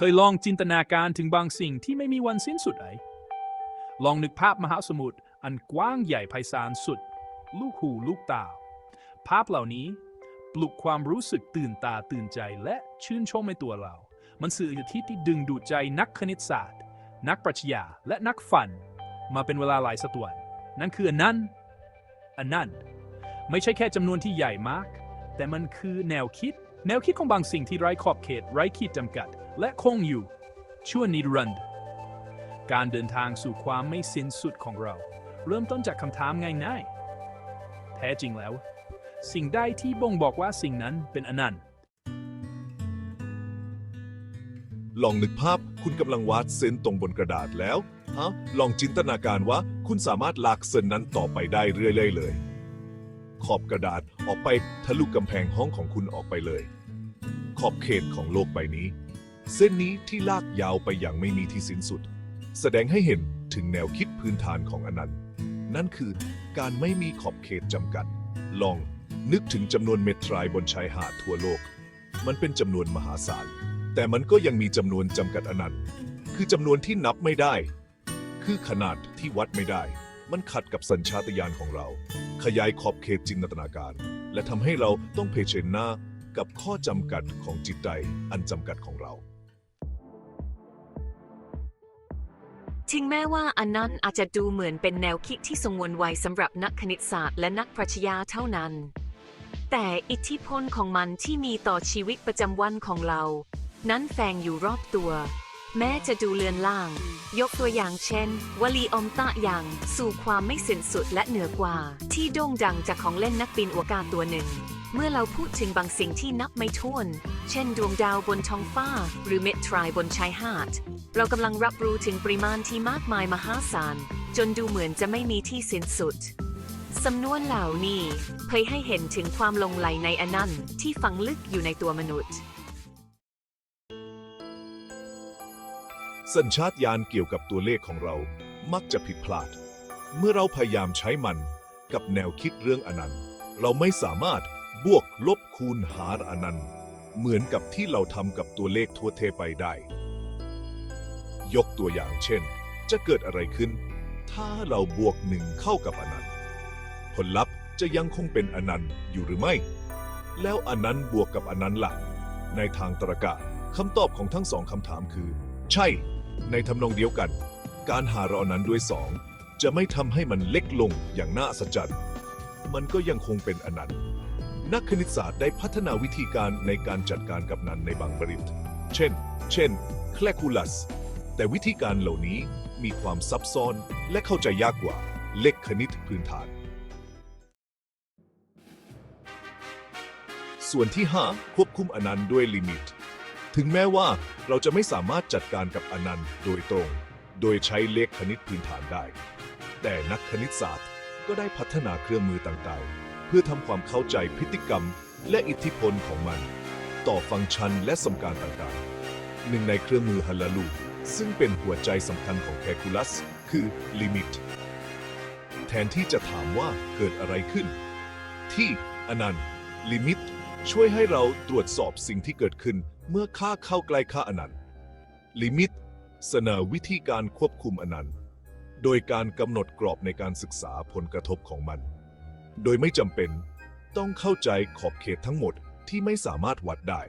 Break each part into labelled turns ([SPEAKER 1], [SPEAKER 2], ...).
[SPEAKER 1] เคยลองจินตนาการถึงบางสิ่งที่ไม่มีวันสิ้นสุดไหมลองนึกภาพมหาสมุทรอันกว้างใหญ่ไพศาลสุด ลูกหูลูกตา ภาพเหล่านี้ปลุกความรู้สึกตื่นตาตื่นใจและชื่นชมในตัวเรา มันสื่ออยู่ที่ที่ดึงดูดใจนักคณิตศาสตร์ นักปรัชญาและนักฝัน มาเป็นเวลาหลายศตวรรษนั่นคืออนันต์อนันต์ไม่ใช่แค่จำนวนที่ใหญ่มาก แต่มันคือแนวคิด แนวคิดของบางสิ่งที่ไร้ขอบเขต ไร้ขีดจำกัด และคงอยู่ ชั่วนิรันดร์การเดินทางสู่ความไม่สิ้นสุดของเรา เริ่มต้นจากคำถามง่ายๆแท้จริงแล้ว สิ่งใดที่บ่งบอกว่าสิ่งนั้นเป็นอนันต์
[SPEAKER 2] ลองนึกภาพคุณกำลังวาดเส้นตรงบนกระดาษแล้วฮะลองจินตนาการว่าคุณสามารถลากเส้นนั้นต่อไปได้เรื่อยๆเลย ขอบกระดาษออกไปทะลุกำแพงห้องของคุณออกไปเลย ขอบเขตของโลกใบนี้ เส้นนี้ที่ลากยาวไปอย่างไม่มีที่สิ้นสุด แสดงให้เห็นถึงแนวคิดพื้นฐานของอนันต์ นั่นคือการไม่มีขอบเขตจำกัด ลองนึกถึงจำนวนเม็ดทรายบนชายหาดทั่วโลก มันเป็นจำนวนมหาศาล แต่มันก็ยังมีจำนวนจำกัดอนันต์ คือจำนวนที่นับไม่ได้ คือขนาดที่วัดไม่ได้ มันขัดกับสัญชาตญาณของเรา ขยายขอบเขตจินตนาการ และทำให้เราต้องเผชิญหน้ากับข้อจำกัดของจิตใจอันจำกัดของเรา
[SPEAKER 3] ถึงแม้ว่าอันนั้นอาจจะดูเหมือนเป็นแนวคิดที่ทรงวนไวสำหรับนักคณิตศาสตร์และนักปรัชญาเท่านั้น แต่อิทธิพลของมันที่มีต่อชีวิตประจำวันของเรา นั้นแฝงอยู่รอบตัว แม้จะดูเลือนล่าง ยกตัวอย่างเช่น วลีอมตะอย่างสู่ความไม่สิ้นสุดและเหนือกว่า ที่โด่งดังจากของเล่นนักบินอวกาศตัวหนึ่ง เมื่อเราพูดถึงบางสิ่งที่นับไม่ถ้วน เช่นดวงดาวบนท้องฟ้า หรือเม็ดทรายบนชายหาด เรากำลังรับรู้ถึงปริมาณที่มากมายมหาศาล จนดูเหมือนจะไม่มีที่สิ้นสุด สำนวนเหล่านี้เผยให้เห็นถึงความลงไหลในอนันต์ที่ฝังลึกอยู่ในตัวมนุษย์
[SPEAKER 2] สัญชาตญาณเกี่ยวกับตัวเลขของเรามักจะผิดพลาด เมื่อเราพยายามใช้มันกับแนวคิดเรื่องอนันต์ เราไม่สามารถ บวกลบคูณหารอนันต์ เหมือนกับที่เราทำกับตัวเลขทั่วเทไปได้ ยกตัวอย่างเช่น จะเกิดอะไรขึ้น ถ้าเราบวกหนึ่งเข้ากับอนันต์ ผลลัพธ์จะยังคงเป็นอนันต์อยู่หรือไม่ แล้วอนันต์บวกกับอนันต์ล่ะ ในทางตรรกะคำตอบของทั้งสองคำถามคือ ใช่ ในทำนองเดียวกัน การหารอนั้นด้วยสองจะไม่ทำให้มันเล็กลงอย่างน่าอัศจรรย์ มันก็ยังคงเป็นอนันต์ นักคณิตศาสตร์ได้พัฒนาวิธีการในการจัดการกับนันในบางบริบทเช่น เช่นแคลคูลัส แต่วิธีการเหล่านี้มีความซับซ้อนและเข้าใจยากกว่าเลขคณิตพื้นฐาน ส่วนที่ 5 ควบคุมอนันต์ด้วยลิมิต ถึงแม้ว่าเราจะไม่สามารถจัดการกับอนันต์โดยตรง โดยใช้เลขคณิตพื้นฐานได้ แต่นักคณิตศาสตร์ก็ได้พัฒนาเครื่องมือต่างๆ เพื่อทำความเข้าใจพฤติกรรม และอิทธิพลของมัน ต่อฟังก์ชันและสมการต่างๆ หนึ่งในเครื่องมือฮัลลาลูซึ่งเป็นหัวใจสำคัญของแคลคูลัส คือลิมิต แทนที่จะถามว่าเกิดอะไรขึ้น ที่อนันต์ลิมิต ช่วยให้เราตรวจสอบสิ่งที่เกิดขึ้นเมื่อค่าเข้าใกล้ค่าอนันต์ลิมิต เสนอวิธีการควบคุมอนันต์ โดยการกำหนดกรอบในการศึกษาผลกระทบของมัน โดยไม่จำเป็น ต้องเข้าใจขอบเขตทั้งหมดที่ไม่สามารถวัดได้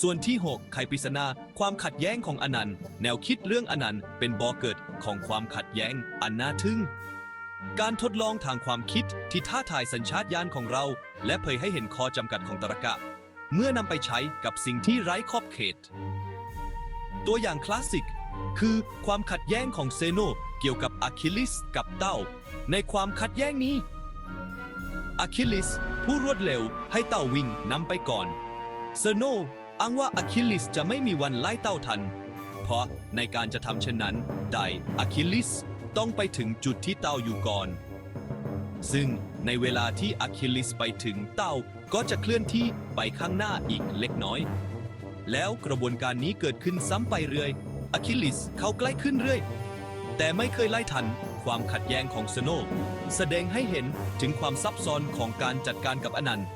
[SPEAKER 4] ส่วนที่ 6 ไขปริศนาความขัดแย้งของอนันต์ แนวคิดเรื่องอนันต์เป็นบ่อเกิดของความขัดแย้งอันน่าทึ่ง การทดลองทางความคิดที่ท้าทายสัญชาตญาณของเรา และเผยให้เห็นข้อจำกัดของตรรกะ เมื่อนำไปใช้กับสิ่งที่ไร้ขอบเขต ตัวอย่างคลาสสิก คือความขัดแย้งของเซโนเกี่ยวกับ อะคิลิสกับเต้า ในความขัดแย้งนี้อะคิลิสผู้รวดเร็วให้เต้าวิ่งนำไปก่อนเซโนอ้างว่าอะคิลิสจะไม่มีวันไล่เต้าทัน เพราะในการจะทำเช่นนั้นได้อะคิลิสต้องไปถึงจุดที่เต้าอยู่ก่อน ซึ่งในเวลาที่อะคิลิสไปถึงเต้าก็จะเคลื่อนที่ไปข้างหน้าอีกเล็กน้อย แล้วกระบวนการนี้เกิดขึ้นซ้ำไปเรื่อยอะคิลิสเข้าใกล้ขึ้นเรื่อย แต่ไม่เคยไล่ทันความขัดแย้งของเซโนแสดงให้เห็นถึงความซับซ้อนของการจัดการกับอนันต์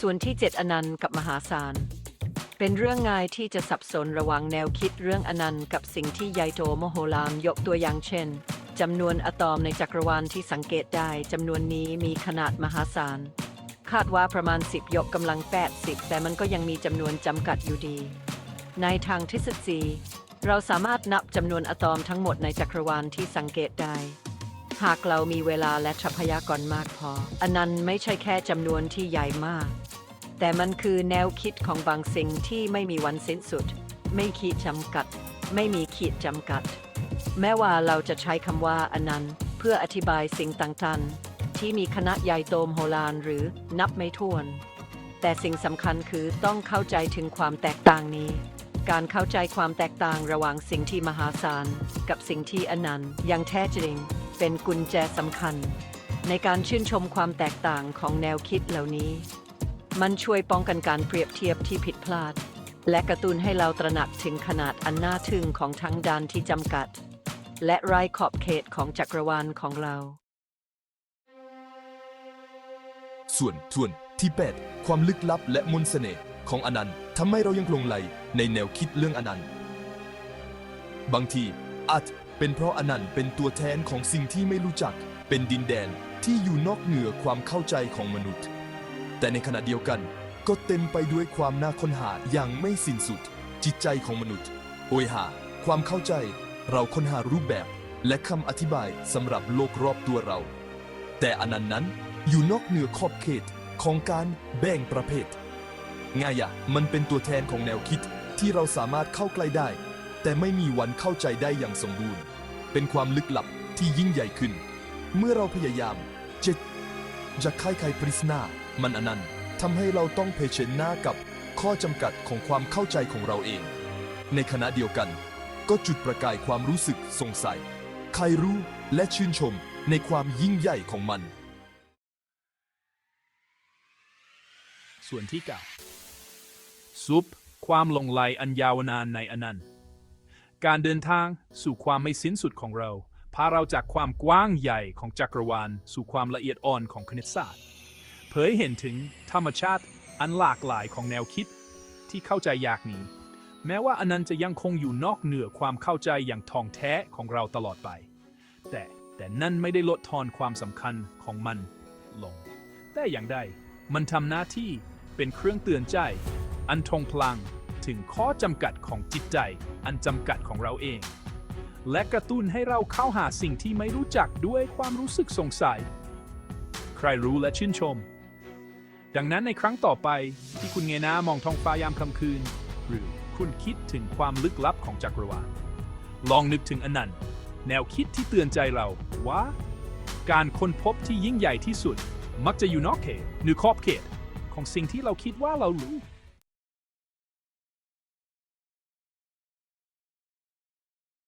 [SPEAKER 5] ส่วนที่ 7 อนันต์กับมหาศาล เป็นเรื่องง่ายที่จะสับสนระหว่างแนวคิดเรื่องอนันต์กับสิ่งที่ใหญ่โตมโหฬารยกตัวอย่างเช่นจำนวนอะตอมในจักรวาลที่สังเกตได้จำนวนนี้มีขนาดมหาศาล คาดว่าประมาณ 10 ยกกำลัง 80 แต่มันก็ยังมีจำนวนจำกัดอยู่ดี ในทางทฤษฎีเราสามารถนับจำนวนอะตอมทั้งหมดในจักรวาลที่สังเกตได้ หากเรามีเวลาและทรัพยากรมากพอ อันนั้นไม่ใช่แค่จำนวนที่ใหญ่มาก แต่มันคือแนวคิดของบางสิ่งที่ไม่มีวันสิ้นสุด ไม่ขีดจำกัด ไม่มีขีดจำกัด แม้ว่าเราจะใช้คำว่าอนันต์เพื่ออธิบายสิ่งต่างๆ ที่มีขนาดใหญ่โตมโหฬารหรือนับไม่ถ้วน แต่สิ่งสำคัญคือต้องเข้าใจถึงความแตกต่างนี้ การเข้าใจความแตกต่างระหว่างสิ่งที่มหาศาลกับสิ่งที่อนันต์อย่างแท้จริง เป็นกุญแจสำคัญ ในการชื่นชมความแตกต่างของแนวคิดเหล่านี้ มันช่วยป้องกันการเปรียบเทียบที่ผิดพลาด และกระตุ้นให้เราตระหนักถึงขนาดอันน่าทึ่งของทั้งดานที่จำกัด และไร้ขอบเขตของจักรวาลของเรา
[SPEAKER 6] ส่วนส่วนที่ 8 ความลึกลับและมนต์เสน่ห์ของอนันต์ ทำให้เรายังหลงไหลในแนวคิดเรื่องอนันต์ บางทีอาจเป็นเพราะอนันต์เป็นตัวแทนของสิ่งที่ไม่รู้จัก เป็นดินแดนที่อยู่นอกเหนือความเข้าใจของมนุษย์ แต่ในขณะเดียวกันก็เต็มไปด้วยความน่าค้นหาอย่างไม่สิ้นสุด จิตใจของมนุษย์โอยหา ความเข้าใจ เราค้นหารูปแบบ และคำอธิบายสำหรับโลกรอบตัวเรา แต่อนันต์นั้นอยู่นอกเหนือขอบเขตของการแบ่งประเภท ง่ายอะมันเป็นตัวแทนของแนวคิดที่เราสามารถเข้าใกล้ได้ แต่ไม่มีวันเข้าใจได้อย่างสมบูรณ์ เป็นความลึกลับที่ยิ่งใหญ่ขึ้น เมื่อเราพยายามจะจะไขไขปริศนามันอนันต์ทำให้เราต้องเผชิญหน้ากับข้อจำกัดของความเข้าใจของเราเอง ในขณะเดียวกัน ก็จุดประกายความรู้สึกสงสัย ใครรู้และชื่นชมในความยิ่งใหญ่ของมัน
[SPEAKER 1] ส่วนที่เก้า ซุป ความลงไหลอันยาวนานในอนันต์ การเดินทางสู่ความไม่สิ้นสุดของเรา พาเราจากความกว้างใหญ่ของจักรวาล สู่ความละเอียดอ่อนของคณิตศาสตร์ เผยเห็นถึงธรรมชาติอันหลากหลายของแนวคิดที่เข้าใจยากนี้ แม้ว่าอนันต์จะยังคงอยู่นอกเหนือความเข้าใจอย่างท่องแท้ของเราตลอดไป แต่แต่นั่นไม่ได้ลดทอนความสำคัญของมันลง แต่อย่างใดมันทำหน้าที่เป็นเครื่องเตือนใจ อันทรงพลังถึงข้อจำกัดของจิตใจ อันจำกัดของเราเอง และกระตุ้นให้เราเข้าหาสิ่งที่ไม่รู้จักด้วยความรู้สึกสงสัย ใครรู้และชื่นชม ดังนั้นในครั้งต่อไปที่คุณเงยหน้ามองท้องฟ้ายามค่ำคืน หรือคุณคิดถึงความลึกลับของจักรวาลลองนึกถึงอนันต์แนวคิดที่เตือนใจเราว่าการค้นพบที่ยิ่งใหญ่ที่สุด มักจะอยู่นอกเขตหรือขอบเขต ของสิ่งที่เราคิดว่าเรารู้